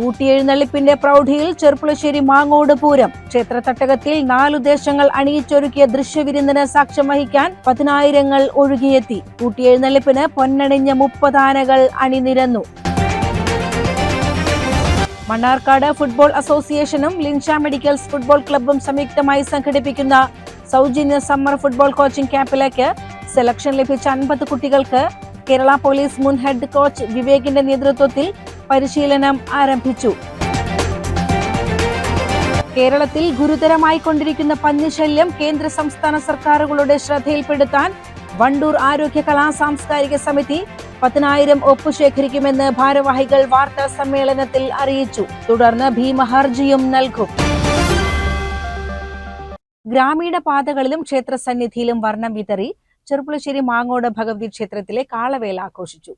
കൂട്ടിയെഴുന്നള്ളിപ്പിന്റെ പ്രൗഢിയിൽ ചെർപ്പുളശ്ശേരി മാങ്ങോട് പൂരം. ക്ഷേത്ര തട്ടകത്തിൽ നാലു ദേശങ്ങൾ അണിയിച്ചൊരുക്കിയ ദൃശ്യവിരുന്നിന് സാക്ഷ്യം വഹിക്കാൻ പതിനായിരങ്ങൾ ഒഴുകിയെത്തി. കൂട്ടിയെഴുന്നള്ളിപ്പിന് പൊന്നണിഞ്ഞ മുപ്പതാനകൾ അണിനിരന്നു. മണ്ണാർക്കാട് ഫുട്ബോൾ അസോസിയേഷനും ലിൻഷ മെഡിക്കൽസ് ഫുട്ബോൾ ക്ലബ്ബും സംയുക്തമായി സംഘടിപ്പിക്കുന്ന സൗജന്യ സമ്മർ ഫുട്ബോൾ കോച്ചിംഗ് ക്യാമ്പിലേക്ക് സെലക്ഷൻ ലഭിച്ച അൻപത് കുട്ടികൾക്ക് കേരള പോലീസ് മുൻ ഹെഡ് കോച്ച് വിവേകിന്റെ നേതൃത്വത്തിൽ പരിശീലനം ആരംഭിച്ചു. കേരളത്തിൽ ഗുരുതരമായി കൊണ്ടിരിക്കുന്ന പന്നിശല്യം കേന്ദ്ര സംസ്ഥാന സർക്കാരുകളുടെ ശ്രദ്ധയിൽപ്പെടുത്താൻ വണ്ടൂർ ആരോഗ്യ കലാ സാംസ്കാരിക സമിതി പതിനായിരം ഒപ്പ് ശേഖരിക്കുമെന്ന് ഭാരവാഹികൾ വാർത്താ സമ്മേളനത്തിൽ അറിയിച്ചു. തുടർന്ന് ഭീമഹർജിയും നൽകും. ഗ്രാമീണ പാതകളിലും ക്ഷേത്ര സന്നിധിയിലും വർണം വിതറി ചെറുപ്പുളശ്ശേരി മാങ്ങോട് ഭഗവതി ക്ഷേത്രത്തിലെ കാളവേല ആഘോഷിച്ചു.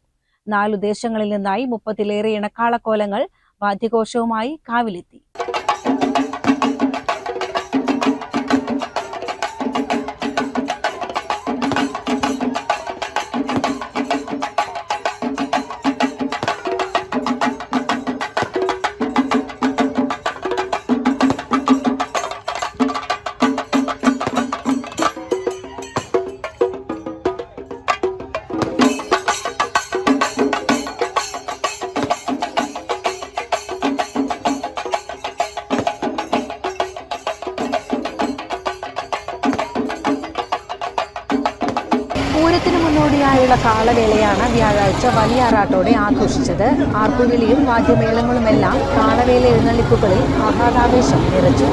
നാലു ദേശങ്ങളിൽ നിന്നായി മുപ്പത്തിലേറെ ഇണക്കാളക്കോലങ്ങൾ വാദ്യഘോഷവുമായി കാവിലെത്തി. ആഘോഷിച്ചത് ആർപ്പുവിളിയും വാദ്യമേളങ്ങളുമെല്ലാം കാളവേല എഴുന്നള്ളിപ്പുകളിൽ ആഹ്ലാദാവേശം നിറച്ചു.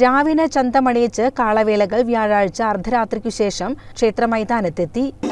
രാവിലെ ചന്തമണിയിച്ച് കാളവേലകൾ വ്യാഴാഴ്ച അർദ്ധരാത്രിക്കു ശേഷം ക്ഷേത്ര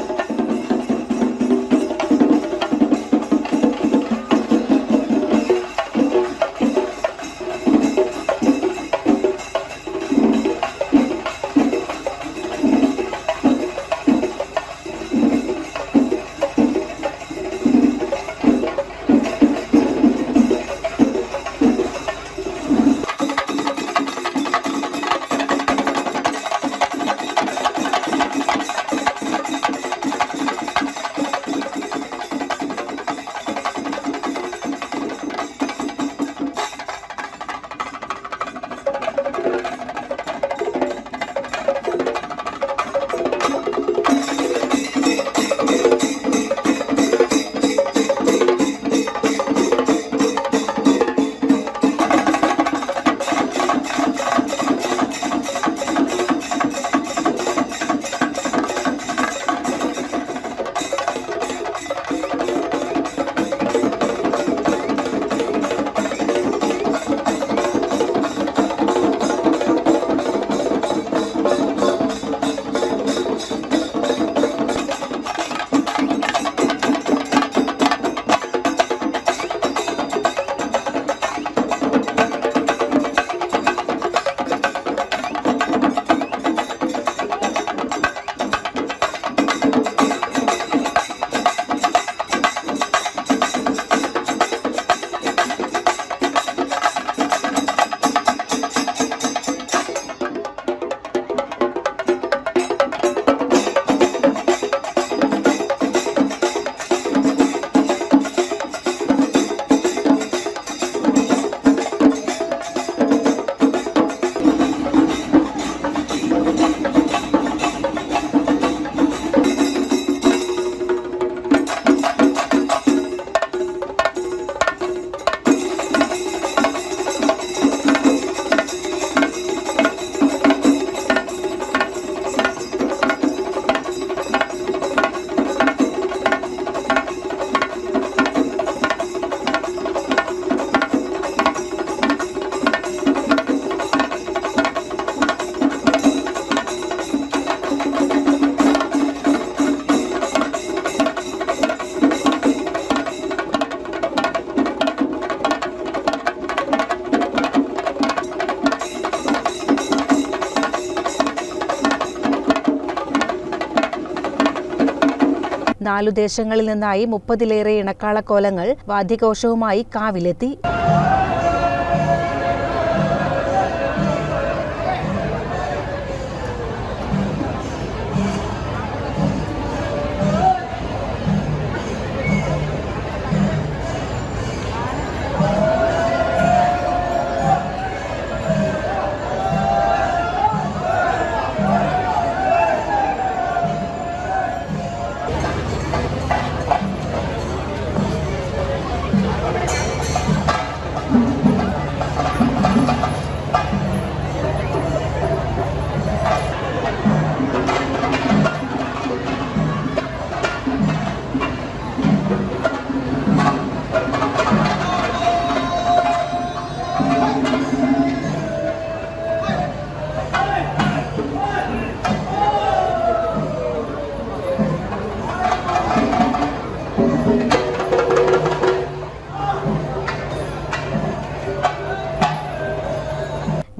നാലു ദേശങ്ങളിൽ നിന്നായി മുപ്പതിലേറെ ഇണക്കാളക്കോലങ്ങൾ വാദ്യഘോഷവുമായി കാവിലെത്തി.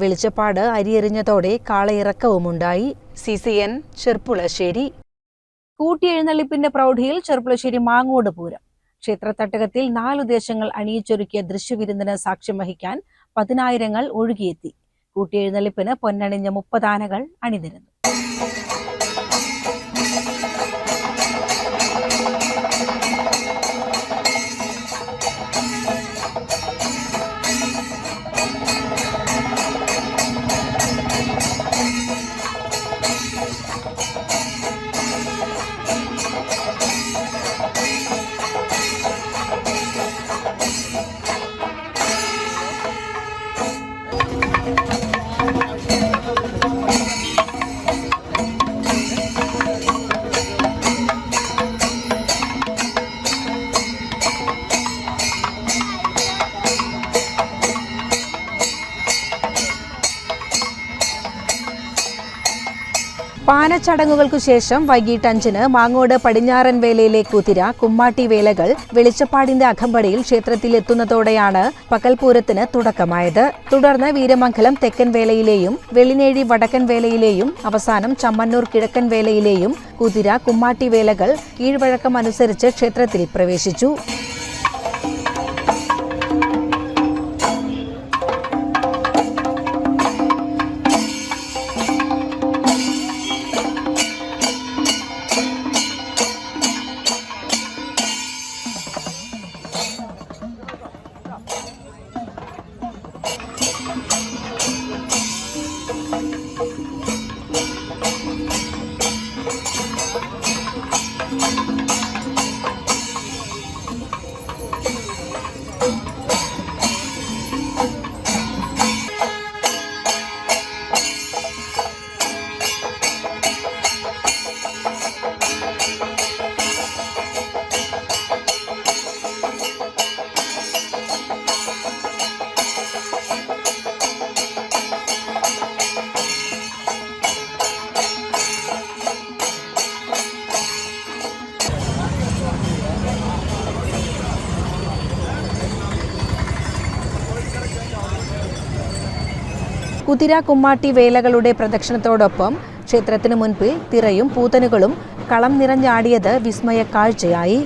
വെളിച്ചപ്പാട് അരിയെറിഞ്ഞതോടെ കാളയിറക്കവുമുണ്ടായി. C C N Cherpulassery. കൂട്ടിയെഴുന്നള്ളിപ്പിന്റെ പ്രൗഢിയിൽ ചെർപ്പുളശ്ശേരി മാങ്ങോട് പൂരം. ക്ഷേത്രത്തട്ടകത്തിൽ നാലു ദേശങ്ങൾ അണിയിച്ചൊരുക്കിയ ദൃശ്യവിരുന്നിന് സാക്ഷ്യം വഹിക്കാൻ പതിനായിരങ്ങൾ ഒഴുകിയെത്തി. കൂട്ടിയെഴുന്നള്ളിപ്പിന് പൊന്നണിഞ്ഞ മുപ്പതാനകൾ അണിനിരന്നു. പാനച്ചടങ്ങുകൾക്കു ശേഷം വൈകിട്ട് അഞ്ചിന് മാങ്ങോട് പടിഞ്ഞാറൻ വേലയിലെ കുതിര കുമ്മാട്ടി വേലകൾ വെളിച്ചപ്പാടിന്റെ അകമ്പടിയിൽ ക്ഷേത്രത്തിൽ എത്തുന്നതോടെയാണ് പകൽപൂരത്തിന് തുടക്കമായത്. തുടർന്ന് വീരമംഗലം തെക്കൻ വേലയിലെയും വെളിനേഴി വടക്കൻ വേലയിലെയും അവസാനം ചമ്മന്നൂർ കിഴക്കൻ വേലയിലെയും കുതിര കുമ്മാട്ടി വേലകൾ കീഴ്വഴക്കം അനുസരിച്ച് ക്ഷേത്രത്തിൽ പ്രവേശിച്ചു. കുതിര കുമ്മാട്ടി വേലകളുടെ പ്രദക്ഷിണത്തോടൊപ്പം ക്ഷേത്രത്തിന് മുൻപിൽ തിറയും പൂതനുകളും കളം നിറഞ്ഞാടിയത് വിസ്മയ കാഴ്ചയായി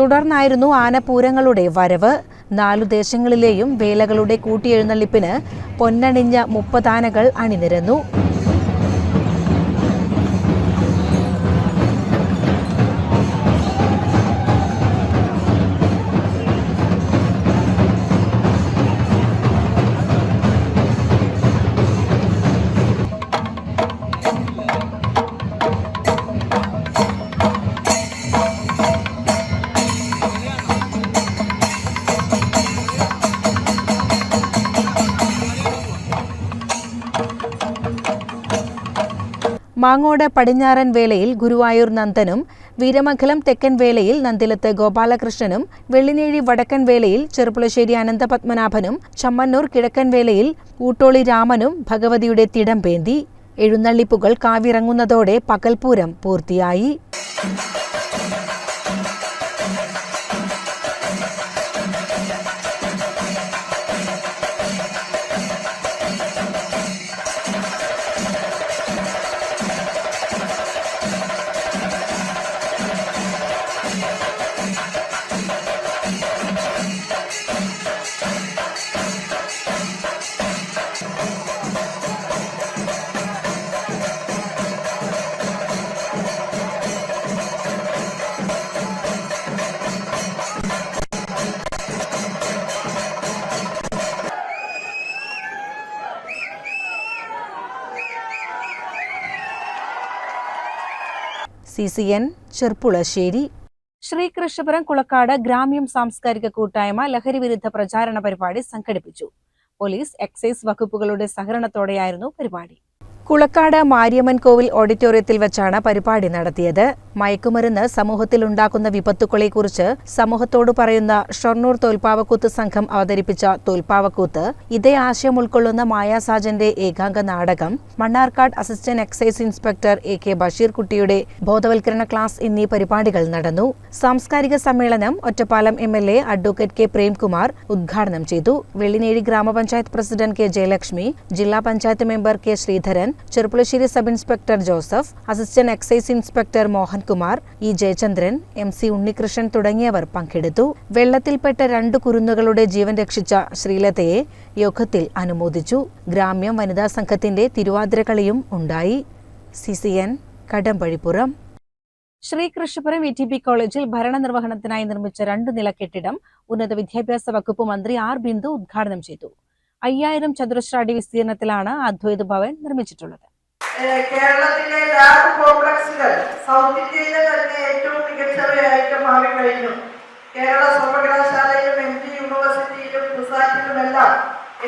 തുടർന്നായിരുന്നു ആനപൂരങ്ങളുടെ വരവ്. നാലു ദേശങ്ങളിലെയും വേലകളുടെ കൂട്ടിയെഴുന്നള്ളിപ്പിന് പൊന്നണിഞ്ഞ മുപ്പതാനകൾ അണിനിരന്നു. മാങ്ങോട് പടിഞ്ഞാറൻ വേലയിൽ ഗുരുവായൂർ നന്ദനും വീരമംഗലം തെക്കൻ വേലയിൽ നന്ദിലത്ത് ഗോപാലകൃഷ്ണനും വെള്ളിനേഴി വടക്കൻ വേലയിൽ ചെറുപ്പുളശ്ശേരി അനന്തപത്മനാഭനും ചമ്മന്നൂർ കിഴക്കൻ വേലയിൽ ഊട്ടോളി രാമനും ഭഗവതിയുടെ തിടം പേന്തി. എഴുന്നള്ളിപ്പുകൾ കാവിറങ്ങുന്നതോടെ പകൽപൂരം പൂർത്തിയായി. C C N Cherpulassery. Sreekrishnapuram Kulakkad ഗ്രാമ്യം സാംസ്കാരിക കൂട്ടായ്മ ലഹരി വിരുദ്ധ പ്രചാരണ പരിപാടി സംഘടിപ്പിച്ചു. പോലീസ് എക്സൈസ് വകുപ്പുകളുടെ സഹകരണത്തോടെയായിരുന്നു പരിപാടി. കുളക്കാട് മാരിയമ്മൻ കോവിൽ ഓഡിറ്റോറിയത്തിൽ വെച്ചാണ് പരിപാടി നടത്തിയത്. മയക്കുമരുന്ന് സമൂഹത്തിൽ ഉണ്ടാക്കുന്ന വിപത്തുക്കളെക്കുറിച്ച് സമൂഹത്തോട് പറയുന്ന ഷൊർണൂർ തോൽപ്പാവക്കൂത്ത് സംഘം അവതരിപ്പിച്ച തോൽപ്പാവക്കൂത്ത് ഇതേ ആശയം ഉൾക്കൊള്ളുന്ന മായാസാജന്റെ ഏകാംഗ നാടകം Mannarkkad assistant excise inspector A K Basheer കുട്ടിയുടെ ബോധവൽക്കരണ ക്ലാസ് എന്നീ പരിപാടികൾ നടന്നു. സാംസ്കാരിക സമ്മേളനം Ottapalam M L A advocate K Premkumar ഉദ്ഘാടനം ചെയ്തു. വെള്ളിനേഴി ഗ്രാമപഞ്ചായത്ത് പ്രസിഡന്റ് കെ ജയലക്ഷ്മി ജില്ലാ panchayat member K Sreedharan Cherpulassery sub inspector Joseph assistant excise inspector Mohankumar E Jayachandran M C Unnikrishnan തുടങ്ങിയവർ പങ്കെടുത്തു. വെള്ളത്തിൽപ്പെട്ട രണ്ട് കുരുന്നുകളുടെ ജീവൻ രക്ഷിച്ച ശ്രീലതയെ യോഗത്തിൽ അനുമോദിച്ചു. ഗ്രാമ്യം വനിതാ സംഘത്തിന്റെ തിരുവാതിരകളിയും ഉണ്ടായി. C C N Kadambazhipuram. Sreekrishnapuram V T B കോളേജിൽ ഭരണനിർവഹണത്തിനായി നിർമ്മിച്ച രണ്ട് നില കെട്ടിടം ഉന്നത വിദ്യാഭ്യാസ വകുപ്പ് മന്ത്രി ആർ ബിന്ദു ഉദ്ഘാടനം ചെയ്തു. അയ്യായിരം ചതുരശ്ര അടി വിസ്തീർണത്തിലാണ് അദ്വൈത് ഭവൻ നിർമ്മിച്ചിട്ടുള്ളത്. കേരളത്തിലെ ലാബ് കോംപ്ലക്സുകൾ സൗത്ത് ഇന്ത്യയിലെ തന്നെ ഏറ്റവും മികച്ചവയായിട്ട് മാറിക്കഴിഞ്ഞു. കേരള സർവകലാശാലയിലും എം ജി യൂണിവേഴ്സിറ്റിയിലും കുസാറ്റിലുമെല്ലാം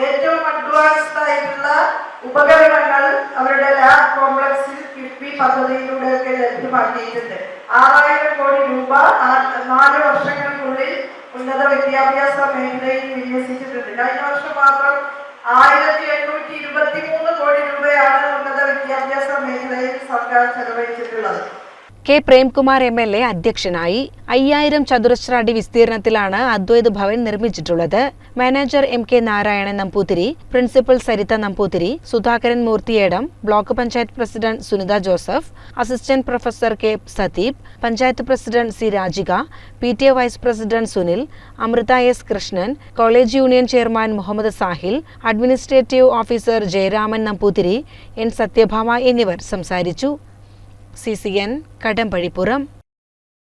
ഏറ്റവും അഡ്വാൻസ്ഡ് ആയിട്ടുള്ള ഉപകരണങ്ങൾ അവരുടെ ലാബ് കോംപ്ലക്സിൽ കിഫ്ബി പദ്ധതിയിലൂടെയൊക്കെ ലഭ്യമാക്കിയിട്ടുണ്ട് ആറായിരം കോടി രൂപ നാല് വർഷങ്ങൾക്കുള്ളിൽ ഉന്നത വിദ്യാഭ്യാസ മേഖലയിൽ ആയിരത്തി എണ്ണൂറ്റി ഇരുപത്തി മൂന്ന് കോടി രൂപയാണ് ഉന്നത വിദ്യാഭ്യാസ മേഖലയിൽ സർക്കാർ ചെലവഴിച്ചിട്ടുള്ളത്. K Premkumar M L A അധ്യക്ഷനായി അയ്യായിരം ചതുരശ്ര അടി വിസ്തീർണത്തിലാണ് Advaith Bhavan നിർമ്മിച്ചിട്ടുള്ളത്. Manager M K Narayanan Namboothiri principal Saritha Namboothiri Sudhakaran Moorthiyedam block panchayat president Sunitha Joseph assistant professor K Satheep panchayat president C Rajika P T A vice president Sunil Amrutha S Krishnan college union chairman Muhammad Sahil administrative officer Jayaraman Namboothiri N Sathyabhama എന്നിവർ സംസാരിച്ചു. C C N Kadambazhipuram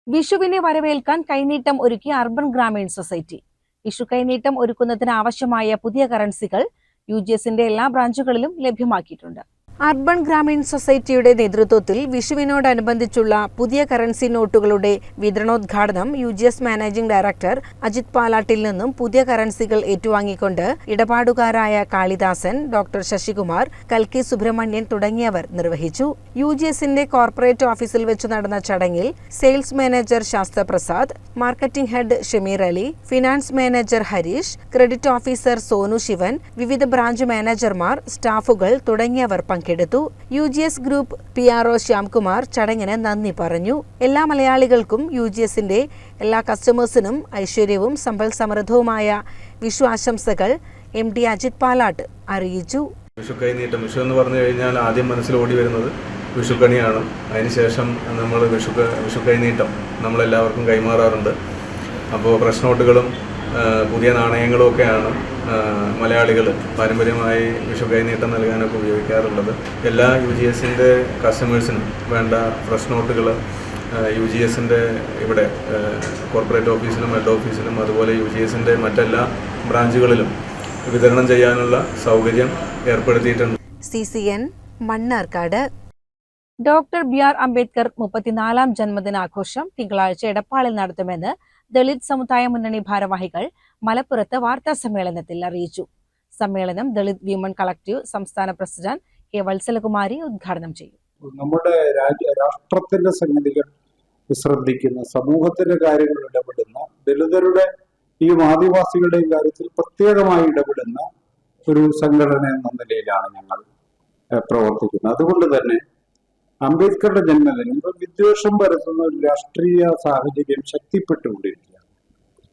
വിഷുവിനെ വരവേൽക്കാൻ കൈനീട്ടം ഒരുക്കി urban Gramin society. Vishu കൈനീട്ടം ഒരുക്കുന്നതിന് ആവശ്യമായ പുതിയ കറൻസികൾ യു ജി എസിന്റെ എല്ലാ ബ്രാഞ്ചുകളിലും ലഭ്യമാക്കിയിട്ടുണ്ട്. അർബൻ ഗ്രാമീൺ സൊസൈറ്റിയുടെ നേതൃത്വത്തിൽ വിഷുവിനോടനുബന്ധിച്ചുള്ള പുതിയ കറൻസി നോട്ടുകളുടെ വിതരണോദ്ഘാടനം U G S managing director Ajith പാലാട്ടിൽ നിന്നും പുതിയ കറൻസികൾ ഏറ്റുവാങ്ങിക്കൊണ്ട് ഇടപാടുകാരായ കാളിദാസൻ ഡോക്ടർ ശശികുമാർ കൽക്കി സുബ്രഹ്മണ്യൻ തുടങ്ങിയവർ നിർവഹിച്ചു. യു ജി എസിന്റെ കോർപ്പറേറ്റ് ഓഫീസിൽ വെച്ച് നടന്ന ചടങ്ങിൽ sales manager Sasthraprasad marketing head Shameer Ali finance manager Harish credit officer Sonu Shivan വിവിധ ബ്രാഞ്ച് മാനേജർമാർ സ്റ്റാഫുകൾ തുടങ്ങിയവർ പങ്കെടുത്തു. U G S group P R O Shyamkumar ചടങ്ങിന് നന്ദി പറഞ്ഞു. എല്ലാ മലയാളികൾക്കും യു ജി എസിന്റെ എല്ലാ കസ്റ്റമേഴ്സിനും ഐശ്വര്യവും സമ്പൽ സമൃദ്ധവുമായ വിഷു ആശംസകൾ എം ഡി അജിത് പാലാട്ട് അറിയിച്ചു. വിഷു കൈനീട്ടം വിഷു എന്ന് പറഞ്ഞു കഴിഞ്ഞാൽ ആദ്യം മനസ്സിൽ ഓടി വരുന്നത് വിഷുക്കണിയാണ്. അതിനുശേഷം നമ്മൾ വിഷു വിഷു കൈനീട്ടം നമ്മളെല്ലാവർക്കും കൈമാറാറുണ്ട്. അപ്പോൾ പ്രശ്ന നോട്ടുകളും ആ, പുതിയ നാണയങ്ങളൊക്കെയാണ് മലയാളികൾ പാരമ്പര്യമായി വിഷു കൈനീട്ടം നൽകാനൊക്കെ ഉപയോഗിക്കാറുള്ളത്. എല്ലാ യു ജി എസിന്റെ കസ്റ്റമേഴ്സിനും വേണ്ട ഫ്രഷ് നോട്ടുകൾ യു ജി എസിന്റെ ഇവിടെ കോർപ്പറേറ്റ് ഓഫീസിലും ഹെഡ് ഓഫീസിലും അതുപോലെ യു ജി എസിന്റെ മറ്റെല്ലാ ബ്രാഞ്ചുകളിലും വിതരണം ചെയ്യാനുള്ള സൗകര്യം ഏർപ്പെടുത്തിയിട്ടുണ്ട്. C C N Mannarkkad. Doctor B R Ambedkar മുപ്പത്തിനാലാം ജന്മദിനാഘോഷം തിങ്കളാഴ്ച എടപ്പാളിൽ നടത്തുമെന്ന് ദളിത് സമുദായ മുന്നണി ഭാരവാഹികൾ മലപ്പുറത്ത് വാർത്താ സമ്മേളനത്തിൽ അറിയിച്ചു. സമ്മേളനം ദളിത് വിമൺ കളക്ടീവ് സംസ്ഥാന പ്രസിഡന്റ് കെ വത്സലകുമാരി ഉദ്ഘാടനം ചെയ്യും. നമ്മുടെ രാഷ്ട്രത്തിന്റെ സംഗതികൾ ശ്രദ്ധിക്കുന്ന സമൂഹത്തിന്റെ കാര്യങ്ങൾ ഇടപെടുന്ന ദളിതരുടെ ഈ ആദിവാസികളുടെയും കാര്യത്തിൽ പ്രത്യേകമായി ഇടപെടുന്ന ഒരു സംഘടന എന്ന നിലയിലാണ് ഞങ്ങൾ പ്രവർത്തിക്കുന്നത്. അതുകൊണ്ട് തന്നെ അംബേദ്കറുടെ ജന്മദിനം വിദ്വേഷം പരത്തുന്ന ഒരു രാഷ്ട്രീയ സാഹചര്യം ശക്തിപ്പെട്ടുകൊണ്ടിരിക്കുകയാണ്.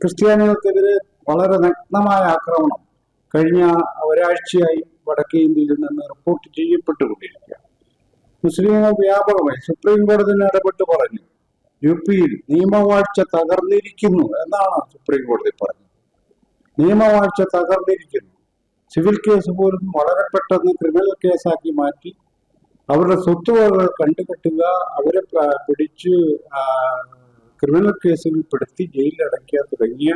ക്രിസ്ത്യാനികൾക്കെതിരെ വളരെ നഗ്നമായ ആക്രമണം കഴിഞ്ഞ ഒരാഴ്ചയായി വടക്കേ ഇന്ത്യയിൽ നിന്ന് റിപ്പോർട്ട് ചെയ്യപ്പെട്ടുകൊണ്ടിരിക്കുകയാണ്. മുസ്ലിങ്ങൾ വ്യാപകമായി സുപ്രീം കോടതി ഇടപെട്ട് പറഞ്ഞു. യു പിയിൽ നിയമവാഴ്ച തകർന്നിരിക്കുന്നു എന്നാണ് സുപ്രീം കോടതി പറഞ്ഞത്. നിയമവാഴ്ച തകർന്നിരിക്കുന്നു. സിവിൽ കേസ് പോലും വളരെ പെട്ടെന്ന് ക്രിമിനൽ കേസാക്കി മാറ്റി. അവരുടെ സ്വത്തുവകകൾ കണ്ടുകെട്ടുക അവരെ പിടിച്ച് ക്രിമിനൽ കേസിൽ പെടുത്തി ജയിലിലടയ്ക്കുക തുടങ്ങിയ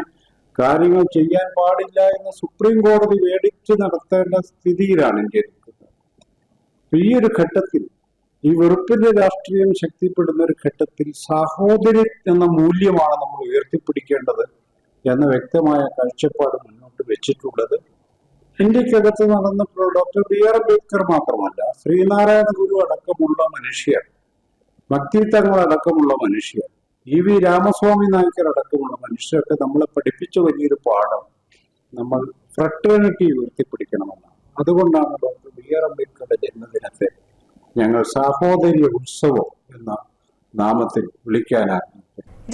കാര്യങ്ങൾ ചെയ്യാൻ പാടില്ല എന്ന് സുപ്രീം കോടതി മേടിച്ച് നടത്തേണ്ട സ്ഥിതിയിലാണ് ഇന്ത്യ ഈ ഒരു ഘട്ടത്തിൽ ഈ വെറുപ്പിന്റെ രാഷ്ട്രീയം ശക്തിപ്പെടുന്ന ഒരു ഘട്ടത്തിൽ സഹോദരി എന്ന മൂല്യമാണ് നമ്മൾ ഉയർത്തിപ്പിടിക്കേണ്ടത് എന്ന വ്യക്തമായ കാഴ്ചപ്പാട് മുന്നോട്ട് വെച്ചിട്ടുള്ളത്. ഇന്ത്യക്കകത്ത് നടന്നിട്ടുള്ള ഡോക്ടർ ബി ആർ അംബേദ്കർ മാത്രമല്ല ശ്രീനാരായണ ഗുരു അടക്കമുള്ള മനുഷ്യർ ഭക്തിത്തങ്ങൾ അടക്കമുള്ള മനുഷ്യർ ഇ വി രാമസ്വാമി നായ്ക്കർ അടക്കമുള്ള മനുഷ്യരൊക്കെ നമ്മളെ പഠിപ്പിച്ച വലിയൊരു പാഠം നമ്മൾ ഫ്രട്ടേണിറ്റി ഉയർത്തിപ്പിടിക്കണമെന്നാണ്. അതുകൊണ്ടാണ് ഡോക്ടർ ബി ആർ അംബേദ്കറുടെ ജന്മദിനത്തെ ഞങ്ങൾ സാഹോദര്യ ഉത്സവം എന്ന നാമത്തിൽ വിളിക്കാനാണ്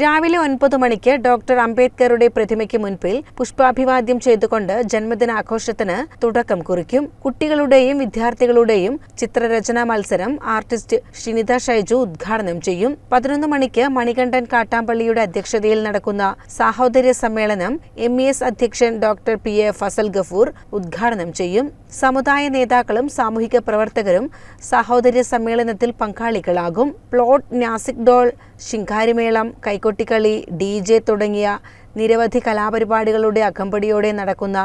രാവിലെ ഒൻപത് മണിക്ക് ഡോക്ടർ അംബേദ്കറുടെ പ്രതിമയ്ക്ക് മുൻപിൽ പുഷ്പാഭിവാദ്യം ചെയ്തുകൊണ്ട് ജന്മദിനാഘോഷത്തിന് തുടക്കം കുറിക്കും. കുട്ടികളുടെയും വിദ്യാർത്ഥികളുടെയും ചിത്രരചനാ മത്സരം ആർട്ടിസ്റ്റ് ഷിനിത ഷൈജു ഉദ്ഘാടനം ചെയ്യും. പതിനൊന്ന് മണിക്ക് മണികണ്ഠൻ കാട്ടാമ്പള്ളിയുടെ അധ്യക്ഷതയിൽ നടക്കുന്ന സാഹോദര്യ സമ്മേളനം എം എസ് അധ്യക്ഷൻ doctor P A Fazal Gafoor ഉദ്ഘാടനം ചെയ്യും. സമുദായ നേതാക്കളും സാമൂഹിക പ്രവർത്തകരും സാഹോദര്യ സമ്മേളനത്തിൽ പങ്കാളികളാകും. പ്ലോട്ട് നാസിക് ഡോൾ ശിങ്കാരിമേളം കൈക്കൊട്ടിക്കളി ഡി ജെ തുടങ്ങിയ നിരവധി കലാപരിപാടികളുടെ അകമ്പടിയോടെ നടക്കുന്ന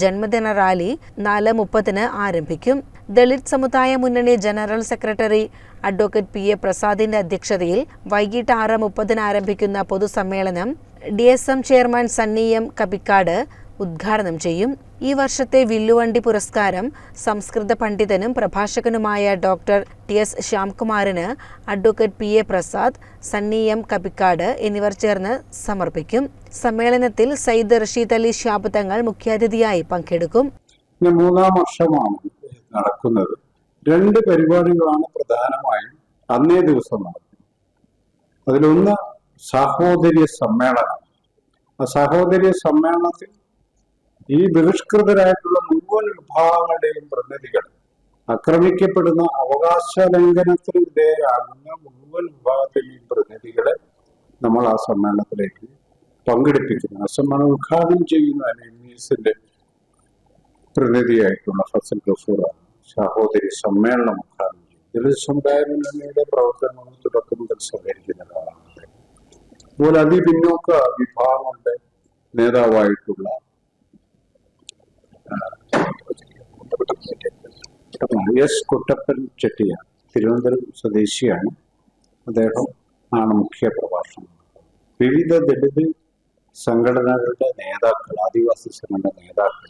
ജന്മദിന റാലി നാല് മുപ്പതിന് ആരംഭിക്കും. ദളിത് സമുദായ മുന്നണി general secretary advocate P A പ്രസാദിന്റെ അധ്യക്ഷതയിൽ വൈകിട്ട് ആറ് മുപ്പതിന് ആരംഭിക്കുന്ന പൊതുസമ്മേളനം D S M chairman Sunny M Kappikkad ഉദ്ഘാടനം ചെയ്യും. ഈ വർഷത്തെ വില്ലുവണ്ടി പുരസ്കാരം സംസ്കൃത പണ്ഡിതനും പ്രഭാഷകനുമായ doctor T S ശ്യാംകുമാറിന് advocate P A Prasad Sunny M Kappikkad എന്നിവർ ചേർന്ന് സമർപ്പിക്കും. സമ്മേളനത്തിൽ സയ്യിദ് റഷീദ് അലി ഷാബ് തങ്ങൾ മുഖ്യാതിഥിയായി പങ്കെടുക്കും. മൂന്നാം വർഷമാണ് നടക്കുന്നത്. രണ്ട് പരിപാടികളാണ് പ്രധാനമായും അന്നേ ദിവസം നടക്കുന്നത്. അതിലൊന്ന് സാഹോദര്യ സമ്മേളനം. ആ സാഹോദര്യ സമ്മേളനത്തിൽ ഈ ബഹിഷ്കൃതരായിട്ടുള്ള മുഴുവൻ വിഭാഗങ്ങളുടെയും പ്രതിനിധികൾ ആക്രമിക്കപ്പെടുന്ന അവകാശ ലംഘനത്തിന് വിധേയരാകുന്ന മുഴുവൻ വിഭാഗത്തിലെയും പ്രതിനിധികളെ നമ്മൾ ആ സമ്മേളനത്തിലേക്ക് പങ്കെടുപ്പിക്കുന്നു. ആ സമ്മേളനം ഉദ്ഘാടനം ചെയ്യുന്ന എം ഇ പ്രതിനിധിയായിട്ടുള്ള ഫസൽ ഗഫൂറാണ് സഹോദരി സമ്മേളനം ഉദ്ഘാടനം ചെയ്യും. ദളിത് സമുദായ മുന്നണിയുടെ പ്രവർത്തനങ്ങൾ തുടക്കം മുതൽ സഹകരിക്കുന്ന ഒരാളാണ്. അതുപോലെ അതിപിന്നോക്ക വിഭാഗങ്ങളുടെ നേതാവായിട്ടുള്ള എസ് കുട്ടപ്പൻ ചെട്ടിയ തിരുവനന്തപുരം സ്വദേശിയാണ്. അദ്ദേഹം ആണ് മുഖ്യ പ്രഭാഷണം. വിവിധ ദളിത് സംഘടനകളുടെ നേതാക്കൾ ആദിവാസി സംഘടന നേതാക്കൾ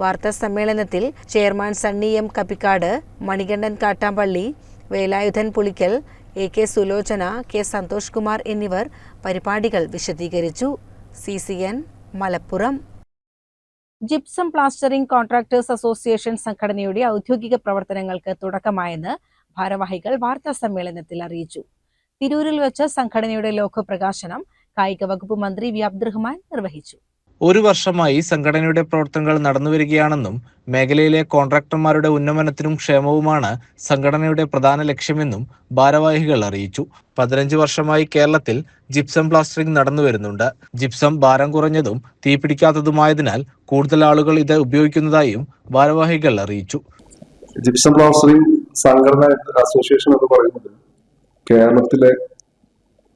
വാർത്താ സമ്മേളനത്തിൽ chairman Sunny M Kappikkad Manikandan Kattampally Velayudhan Pulikkal A K Sulochana K Santhosh Kumar എന്നിവർ പരിപാടികൾ വിശദീകരിച്ചു. C C N Malappuram. Gypsum plastering contractors association സംഘടനയുടെ ഔദ്യോഗിക പ്രവർത്തനങ്ങൾക്ക് തുടക്കമായെന്ന് ഭാരവാഹികൾ വാർത്താ സമ്മേളനത്തിൽ അറിയിച്ചു. തിരൂരിൽ വെച്ച് സംഘടനയുടെ ലോഗോ പ്രകാശനം കായിക വകുപ്പ് മന്ത്രി വി അബ്ദുറഹ്മാൻ നിർവഹിച്ചു. ഒരു വർഷമായി സംഘടനയുടെ പ്രവർത്തനങ്ങൾ നടന്നുവരികയാണെന്നും മേഖലയിലെ കോൺട്രാക്ടർമാരുടെ ഉന്നമനത്തിനും ക്ഷേമവുമാണ് സംഘടനയുടെ പ്രധാന ലക്ഷ്യമെന്നും ഭാരവാഹികൾ അറിയിച്ചു. പതിനഞ്ച് വർഷമായി കേരളത്തിൽ ജിപ്സം പ്ലാസ്റ്ററിംഗ് നടന്നുവരുന്നുണ്ട്. ജിപ്സം ഭാരം കുറഞ്ഞതും തീപിടിക്കാത്തതുമായതിനാൽ കൂടുതൽ ആളുകൾ ഇത് ഉപയോഗിക്കുന്നതായും ഭാരവാഹികൾ അറിയിച്ചു. ജിപ്സം പ്ലാസ്റ്ററിംഗ് സംഘടന അസോസിയേഷൻ എന്ന് പറയുന്നത് കേരളത്തിലെ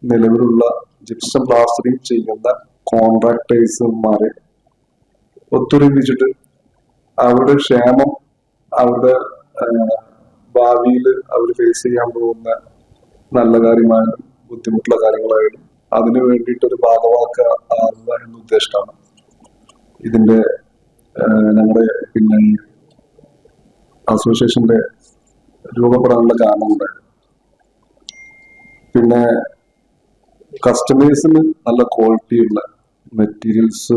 നിലവിലുള്ള ജിപ്സം പ്ലാസ്റ്ററിംഗ് ചെയ്യുന്ന കോൺട്രാക്ടേഴ്സുമാരെ ഒത്തൊരുമിച്ചിട്ട് അവരുടെ ക്ഷേമം അവരുടെ ഭാവിയിൽ അവർ ഫേസ് ചെയ്യാൻ പോകുന്ന നല്ല കാര്യമായാലും ബുദ്ധിമുട്ടുള്ള കാര്യങ്ങളായാലും അതിനു വേണ്ടിയിട്ട് ഒരു ഭാഗവാക്ക ആകുക എന്ന ഉദ്ദേശമാണ് ഇതിന്റെ നമ്മുടെ പിന്നെ ഈ അസോസിയേഷന്റെ രൂപപ്പെടാനുള്ള കാരണമുണ്ടായത് പിന്നെ കസ്റ്റമേഴ്സിന് നല്ല ക്വാളിറ്റിയുള്ള മെറ്റീരിയൽസ്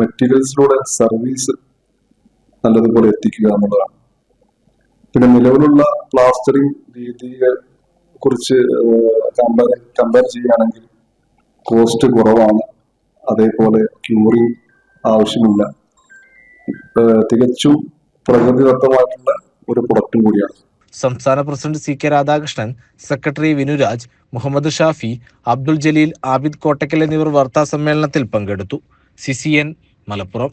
മെറ്റീരിയൽസിലൂടെ സർവീസ് നല്ലതുപോലെ എത്തിക്കുക എന്നുള്ളതാണ്. പിന്നെ നിലവിലുള്ള പ്ലാസ്റ്ററിംഗ് രീതിയെ കുറിച്ച് കമ്പയർ കമ്പയർ ചെയ്യുകയാണെങ്കിൽ കോസ്റ്റ് കുറവാണ്. അതേപോലെ ക്യൂറിങ് ആവശ്യമില്ല. തികച്ചും പ്രകൃതിദത്തമായിട്ടുള്ള ഒരു പ്രൊഡക്റ്റും കൂടിയാണ്. സംസ്ഥാന president C K Radhakrishnan secretary Vinuraj Muhammad Shafi Abdul Jaleel Abid Kottakkal എന്നിവർ വാർത്താ സമ്മേളനത്തിൽ പങ്കെടുത്തു. C C N Malappuram.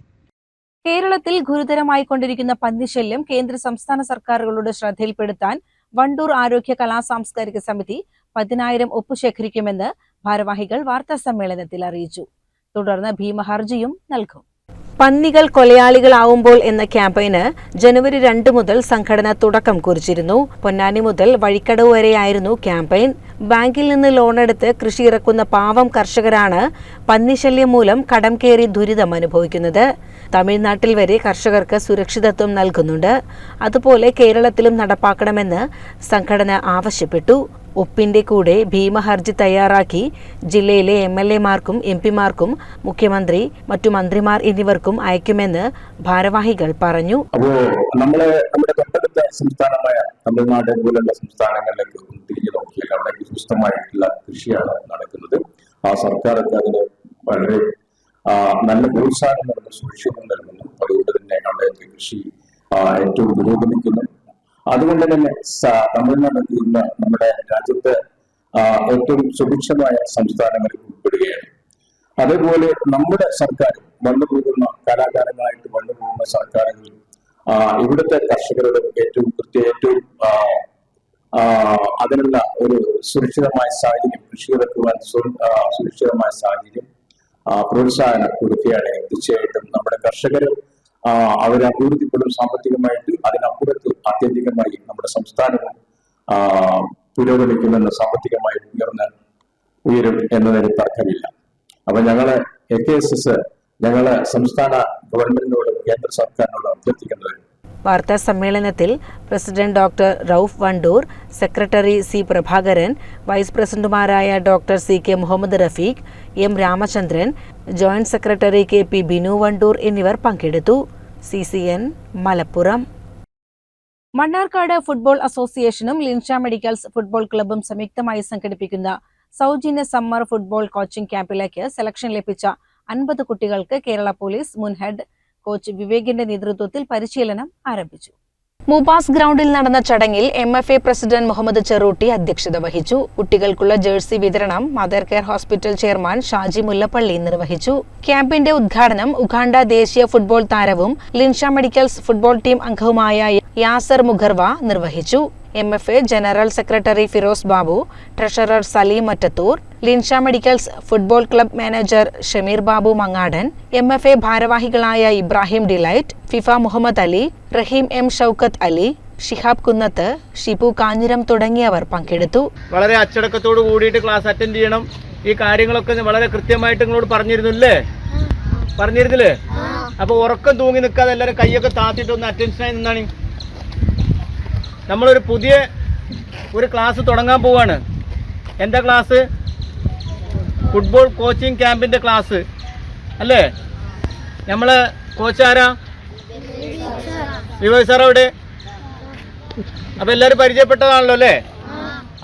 കേരളത്തിൽ ഗുരുതരമായി കൊണ്ടിരിക്കുന്ന പന്നിശല്യം കേന്ദ്ര സംസ്ഥാന സർക്കാരുകളുടെ ശ്രദ്ധയിൽപ്പെടുത്താൻ വണ്ടൂർ ആരോഗ്യ കലാ സാംസ്കാരിക സമിതി പതിനായിരം ഒപ്പ് ശേഖരിക്കുമെന്ന് ഭാരവാഹികൾ വാർത്താ സമ്മേളനത്തിൽ അറിയിച്ചു. തുടർന്ന് ഭീമഹർജിയും നൽകും. പന്നികൾ കൊലയാളികളാവുമ്പോൾ എന്ന ക്യാമ്പയിന് ജനുവരി രണ്ട് മുതൽ സംഘടന തുടക്കം കുറിച്ചിരുന്നു. പൊന്നാനി മുതൽ വഴിക്കടവ് വരെയായിരുന്നു ക്യാമ്പയിൻ. ബാങ്കിൽ നിന്ന് ലോണെടുത്ത് കൃഷി ഇറക്കുന്ന പാവം കർഷകരാണ് പന്നിശല്യം മൂലം കടം കയറി ദുരിതം അനുഭവിക്കുന്നത്. തമിഴ്നാട്ടിൽ വരെ കർഷകർക്ക് സുരക്ഷിതത്വം നൽകുന്നുണ്ട്. അതുപോലെ കേരളത്തിലും നടപ്പാക്കണമെന്ന് സംഘടന ആവശ്യപ്പെട്ടു. ഒപ്പിന്റെ കൂടെ ഭീമഹർജി തയ്യാറാക്കി ജില്ലയിലെ എം എൽ എമാർക്കും എം പിമാർക്കും മുഖ്യമന്ത്രി മറ്റു മന്ത്രിമാർ എന്നിവർക്കും അയക്കുമെന്ന് ഭാരവാഹികൾ പറഞ്ഞു. അപ്പോ നമ്മളെ നമ്മുടെ തൊട്ടടുത്ത സംസ്ഥാനമായ തമിഴ്നാട് പോലുള്ള സംസ്ഥാനങ്ങളിലേക്ക് തിരിഞ്ഞു നോക്കിയാൽ അവിടെ വിശുദ്ധമായിട്ടുള്ള കൃഷിയാണ് നടക്കുന്നത്. ആ സർക്കാരൊക്കെ അതിന് വളരെ നല്ല പ്രോത്സാഹനം നൽകുന്ന സുരക്ഷിതം നൽകുന്നു. അതുകൊണ്ട് തന്നെ അവിടുത്തെ കൃഷി ഏറ്റവും പുരോഗമിക്കുന്നു. അതുകൊണ്ട് തന്നെ തമിഴ്നാട് ഇന്ന് നമ്മുടെ രാജ്യത്ത് ഏറ്റവും സുഭിക്ഷമായ സംസ്ഥാനങ്ങളിൽ ഉൾപ്പെടുകയാണ്. അതേപോലെ നമ്മുടെ സർക്കാർ വന്നുപോകുന്ന കാലാകാലങ്ങളായിട്ട് വന്നുപോകുന്ന സർക്കാരുകൾ ഇവിടുത്തെ കർഷകരുടെ ഏറ്റവും കൃത്യ ഏറ്റവും അതിനുള്ള ഒരു സുരക്ഷിതമായ സാഹചര്യം കൃഷി ഇറക്കുവാൻ സുരക്ഷിതമായ സാഹചര്യം പ്രോത്സാഹനം കൊടുക്കുകയാണെങ്കിൽ തീർച്ചയായിട്ടും നമ്മുടെ കർഷകർ അവർ അഭിവൃദ്ധിപ്പെടും സാമ്പത്തികമായിട്ട് അതിനപ്പുറത്ത് ആത്യന്തികമായി നമ്മുടെ സംസ്ഥാനവും പുരോഗമിക്കുമെന്ന് സാമ്പത്തികമായി ഉയർന്ന് ഉയരും എന്നതിന് തർക്കമില്ല. അപ്പൊ ഞങ്ങൾ എ കെ എസ് എസ് ഞങ്ങൾ സംസ്ഥാന ഗവൺമെന്റിനോടും കേന്ദ്ര സർക്കാരിനോടും അഭ്യർത്ഥിക്കുന്നത് വാർത്താ സമ്മേളനത്തിൽ president doctor Rauf Wandoor secretary C Prabhakaran vice പ്രസിഡന്റുമാരായ doctor C K Muhammad Rafeeq M Ramachandran joint secretary K P Binu Wandoor എന്നിവർ പങ്കെടുത്തു. C C N Malappuram. Mannarkkad football അസോസിയേഷനും ലിൻഷ മെഡിക്കൽസ് ഫുട്ബോൾ ക്ലബ്ബും സംയുക്തമായി സംഘടിപ്പിക്കുന്ന സൗജന്യ സമ്മർ ഫുട്ബോൾ കോച്ചിംഗ് ക്യാമ്പിലേക്ക് selection ലഭിച്ച അൻപത് കുട്ടികൾക്ക് കേരള പോലീസ് മുൻ ഹെഡ് കോച്ച് വിവേകിന്റെ നേതൃത്വത്തിൽ പരിശീലനം ആരംഭിച്ചു. മുബാസ് ഗ്രൗണ്ടിൽ നടന്ന ചടങ്ങിൽ M F A president Muhammad Cherutty അധ്യക്ഷത വഹിച്ചു. കുട്ടികൾക്കുള്ള ജേഴ്സി വിതരണം mother care hospital chairman Shaji Mullappally നിർവഹിച്ചു. ക്യാമ്പിന്റെ ഉദ്ഘാടനം ഉഗാണ്ട ദേശീയ ഫുട്ബോൾ താരവും ലിൻഷ മെഡിക്കൽസ് ഫുട്ബോൾ ടീം അംഗവുമായ യാസർ മുഖർവ നിർവഹിച്ചു. M F A general secretary Firoz Babu treasurer Saleem Mattathur Linsha medicals football club manager Shameer Babu Mangadan M F A ഭാരവാഹികളായ Ibrahim delight FIFA Muhammad Ali Rahim M Shoukath Ali Shihab Kunnath Shipu Kanjiram തുടങ്ങിയവർ പങ്കെടുത്തു. വളരെ അച്ചടക്കത്തോട് കൂടിയിട്ട് class attend ചെയ്യണം. ഈ കാര്യങ്ങളൊക്കെ വളരെ കൃത്യമായിട്ട് നിങ്ങളോട് പറഞ്ഞിരുന്നില്ലേ? പറഞ്ഞിരുന്നില്ലേ? അപ്പൊ ഉറക്കം തൂങ്ങി നിൽക്കാതെ എല്ലാവരും കൈയൊക്കെ താത്തിട്ട് ഒന്ന് അറ്റൻഷനായി നിന്നാണ്. നമ്മളൊരു പുതിയ ഒരു ക്ലാസ് തുടങ്ങാൻ പോവാണ്. എന്താ ക്ലാസ്? ഫുട്ബോൾ കോച്ചിങ് ക്യാമ്പിന്റെ ക്ലാസ്. അല്ലേ? നമ്മൾ കോച്ച് ആരാ? വിവേക് സാർ അവിടെ? അപ്പോൾ എല്ലാവരും പരിചയപ്പെട്ടതാണല്ലോ അല്ലേ?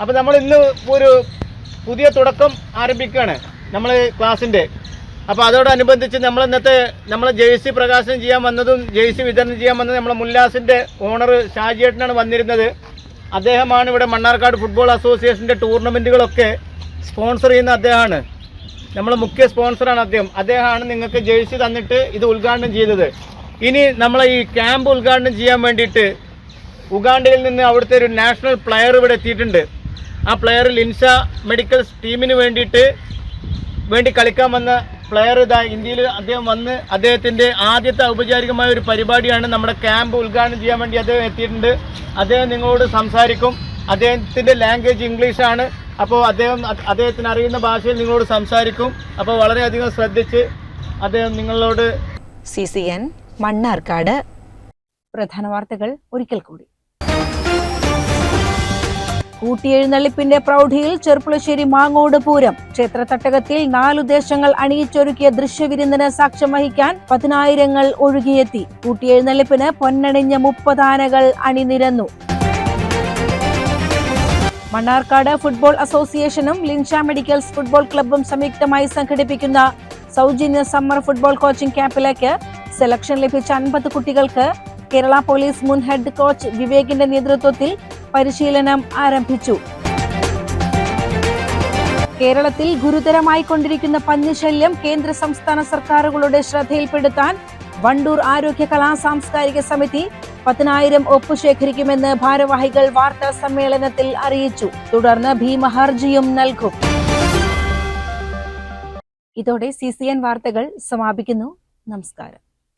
അപ്പോൾ നമ്മൾ ഇന്ന് ഒരു പുതിയ തുടക്കം ആരംഭിക്കുകയാണ് നമ്മൾ ക്ലാസ്സിന്റെ. അപ്പൊ അതോടനുബന്ധിച്ച് നമ്മൾ ഇന്നത്തെ നമ്മൾ ജേഴ്സി പ്രകാശനം ചെയ്യാൻ വന്നതും ജേഴ്സി വിതരണം ചെയ്യാൻ വന്നതും നമ്മളെ മുല്ലാസിന്റെ ഓണർ ഷാജിയേട്ടനാണ് വന്നിരുന്നത്. അദ്ദേഹമാണ് ഇവിടെ മണ്ണാർക്കാട് ഫുട്ബോൾ അസോസിയേഷന്റെ ടൂർണമെന്റുകളൊക്കെ സ്പോൺസർ ചെയ്യുന്ന അദ്ദേഹമാണ്. നമ്മളെ മുഖ്യ സ്പോൺസറാണ് അദ്ദേഹം. അദ്ദേഹമാണ് നിങ്ങൾക്ക് ജേഴ്സി തന്നിട്ട് ഇത് ഉദ്ഘാടനം ചെയ്തത്. ഇനി നമ്മളെ ഈ ക്യാമ്പ് ഉദ്ഘാടനം ചെയ്യാൻ വേണ്ടിയിട്ട് ഉഗാണ്ടയിൽ നിന്ന് അവിടുത്തെ ഒരു നാഷണൽ പ്ലെയർ ഇവിടെ എത്തിയിട്ടുണ്ട്. ആ പ്ലെയർ ലിൻസ മെഡിക്കൽസ് ടീമിന് വേണ്ടിയിട്ട് വേണ്ടി കളിക്കാൻ വന്ന പ്ലെയർ ഇതാ ഇന്ത്യയിൽ അദ്ദേഹം വന്ന് അദ്ദേഹത്തിന്റെ ആദ്യത്തെ ഔപചാരികമായ ഒരു പരിപാടിയാണ് നമ്മുടെ ക്യാമ്പ് ഉദ്ഘാടനം ചെയ്യാൻ വേണ്ടി അദ്ദേഹം എത്തിയിട്ടുണ്ട്. അദ്ദേഹം നിങ്ങളോട് സംസാരിക്കും. അദ്ദേഹത്തിന്റെ ലാംഗ്വേജ് ഇംഗ്ലീഷാണ് അപ്പോൾ അദ്ദേഹം അദ്ദേഹത്തിന് അറിയുന്ന ഭാഷയിൽ നിങ്ങളോട് സംസാരിക്കും. അപ്പോൾ വളരെയധികം ശ്രദ്ധിച്ച് അദ്ദേഹം നിങ്ങളോട് സി സി എൻ മണ്ണാർക്കാട്. പ്രധാന വാർത്തകൾ ഒരിക്കൽ കൂടി. കൂട്ടിയെഴുന്നള്ളിപ്പിന്റെ പ്രൗഢിയിൽ ചെർപ്പുളശ്ശേരി മാങ്ങോട് പൂരം. ക്ഷേത്ര തട്ടകത്തിൽ നാലു ദേശങ്ങൾ അണിയിച്ചൊരുക്കിയ ദൃശ്യവിരുന്നിന് സാക്ഷ്യം വഹിക്കാൻ പതിനായിരങ്ങൾ ഒഴുകിയെത്തി. കൂട്ടിയെഴുന്നള്ളിപ്പിന് പൊന്നണിഞ്ഞ മുപ്പതാനകൾ അണിനിരന്നു. മണ്ണാർക്കാട് ഫുട്ബോൾ അസോസിയേഷനും ലിൻഷ മെഡിക്കൽസ് ഫുട്ബോൾ ക്ലബ്ബും സംയുക്തമായി സംഘടിപ്പിക്കുന്ന സൗജന്യ സമ്മർ ഫുട്ബോൾ കോച്ചിംഗ് ക്യാമ്പിലേക്ക് സെലക്ഷൻ ലഭിച്ച അൻപത് കുട്ടികൾക്ക് കേരള പോലീസ് മുൻ ഹെഡ് കോച്ച് വിവേകിന്റെ നേതൃത്വത്തിൽ പരിശീലനം ആരംഭിച്ചു. കേരളത്തിൽ ഗുരുതരമായി കൊണ്ടിരിക്കുന്ന പന്നിശല്യം കേന്ദ്ര സംസ്ഥാന സർക്കാരുകളുടെ ശ്രദ്ധയിൽപ്പെടുത്താൻ വണ്ടൂർ ആരോഗ്യ കലാ സാംസ്കാരിക സമിതി പതിനായിരം ഒപ്പ് ശേഖരിക്കുമെന്ന് ഭാരവാഹികൾ വാർത്താ സമ്മേളനത്തിൽ അറിയിച്ചു. തുടർന്ന് ഭീമഹർജിയും നൽകും. ഇതോടെ സി സി എൻ വാർത്തകൾ സമാപിക്കുന്നു. നമസ്കാരം.